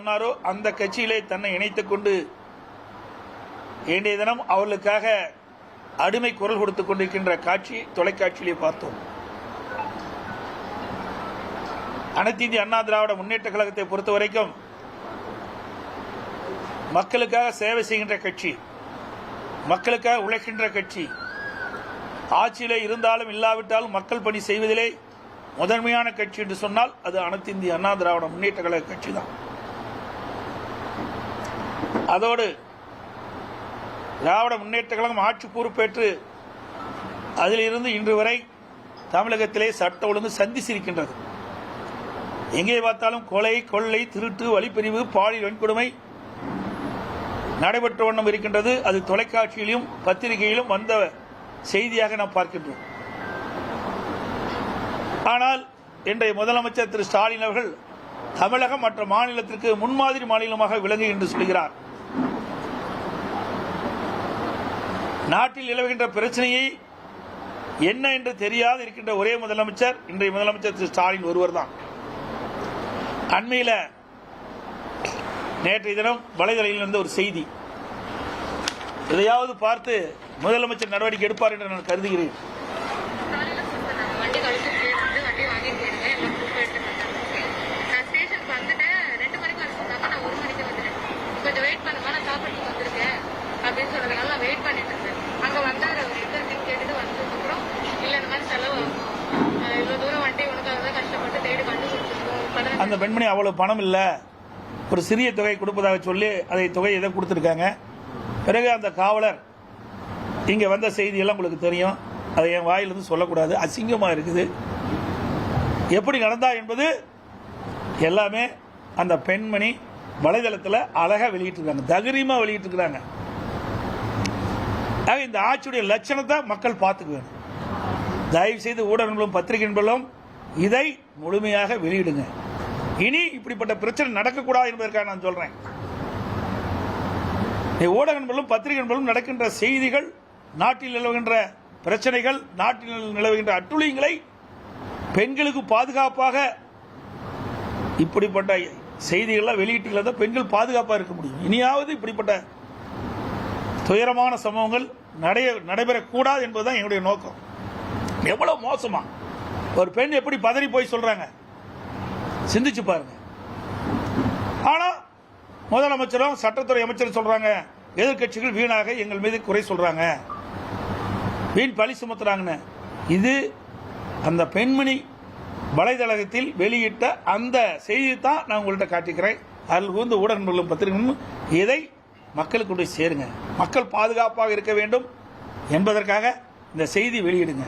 சொன்னாரோ அந்த கட்சியிலே தன்னை இணைத்துக் கொண்டு இன்றைய தினம் அவர்களுக்காக அடிமை குரல் கொடுத்துக் கொண்டிருக்கின்ற காட்சி தொலைக்காட்சியிலே பார்த்தோம். அனைத்து இந்திய அண்ணா திராவிட முன்னேற்ற கழகத்தை பொறுத்த வரைக்கும் மக்களுக்காக சேவை செய்கின்ற கட்சி மக்களுக்காக உழைக்கின்ற கட்சி ஆட்சியிலே இருந்தாலும் இல்லாவிட்டாலும் மக்கள் பணி செய்வதிலே முதன்மையான கட்சி என்று சொன்னால் அது அனைத்து இந்திய அண்ணா திராவிட முன்னேற்ற கழக கட்சி தான் அதோடு திராவிட முன்னேற்ற கழகம் ஆட்சி பொறுப்பேற்று அதிலிருந்து இன்று வரை தமிழகத்திலே சட்ட ஒழுங்கு சந்திச்சிருக்கின்றது எங்கே பார்த்தாலும் கொலை கொள்ளை திருட்டு வழிப்பிரிவு பாலியல் வன்கொடுமை நடைபெற்ற வண்ணம் இருக்கின்றது. அது தொலைக்காட்சியிலும் பத்திரிகையிலும் வந்த செய்தியாக நாம் பார்க்கின்றோம். ஆனால் இன்றைய முதலமைச்சர் திரு ஸ்டாலின் அவர்கள் தமிழகம் மற்ற மாநிலத்திற்கு முன்மாதிரி மாநிலமாக விளங்கு என்று சொல்கிறார். நாட்டில் நிலவுகின்ற பிரச்சனையை என்ன என்று தெரியாது இருக்கின்ற ஒரே முதலமைச்சர் இன்றைய முதலமைச்சர் திரு ஸ்டாலின் ஒருவர் தான் அண்மையில் நேற்றைய தினம் வலைதளையில் இருந்த ஒரு செய்தி. இதையாவது பார்த்து முதலமைச்சர் நடவடிக்கை எடுப்பார் என்று நான் கருதுகிறேன். அந்த பெண்மணி அவ்வளவு பணம் இல்லை. ஒரு சிறிய தொகை கொடுப்பதாக சொல்லி அதை தொகை எதை கொடுத்துருக்காங்க. பிறகு அந்த காவலர் இங்கே வந்த செய்தியெல்லாம் உங்களுக்கு தெரியும். அதை என் வாயிலிருந்து சொல்லக்கூடாது. அசிங்கமாக இருக்குது. எப்படி நடந்தா என்பது எல்லாமே அந்த பெண்மணி வலைதளத்தில் அழகாக வெளியிட்டிருக்காங்க. தகரியமாக வெளியிட்டிருக்கிறாங்க. ஆக இந்த ஆட்சியுடைய லட்சணத்தை மக்கள் பார்த்துக்க வேணும் தயவு செய்து ஊடகங்களும் பத்திரிகை நண்பர்களும் இதை முழுமையாக வெளியிடுங்க. இனி இப்படிப்பட்ட பிரச்சனை நடக்கக்கூடாது என்பதற்காக நான் சொல்றேன். ஊடக நண்பர்களும் பத்திரிகை நண்பர்களும் நடக்கின்ற செய்திகள் நாட்டில் நிலவுகின்ற பிரச்சனைகள் நாட்டில் நிலவுகின்ற அட்டுழியங்களை பெண்களுக்கு பாதுகாப்பாக இப்படிப்பட்ட செய்திகள்லாம் வெளியிட்டுள்ள தான் பெண்கள் பாதுகாப்பாக இருக்க முடியும். இனியாவது இப்படிப்பட்ட துயரமான சம்பவங்கள் நடை நடைபெறக்கூடாது என்பதுதான் என்னுடைய நோக்கம். எவ்வளவு மோசமா. ஒரு பெண் எப்படி பதறி போய் சொல்றாங்க? சிந்திச்சு பாருங்க. ஆனா முதலமைச்சரும் சட்டத்துறை அமைச்சரும் சொல்றாங்க எதிர்க்கட்சிகள் வீணாக எங்கள் மீது குறை சொல்றாங்க. வீண் பழி சுமத்துறாங்கன்னு. இது அந்த பெண்மணி வலைதளத்தில் வெளியிட்ட அந்த செய்தியை தான் நான் உங்கள்கிட்ட காட்டிக்கிறேன். அதில் வந்து ஊடகங்களும் பத்திரிகைகளும் இதை மக்களுக்கு கொண்டு சேருங்க. மக்கள் பாதுகாப்பாக இருக்க வேண்டும் என்பதற்காக இந்த செய்தி வெளியிடுங்க.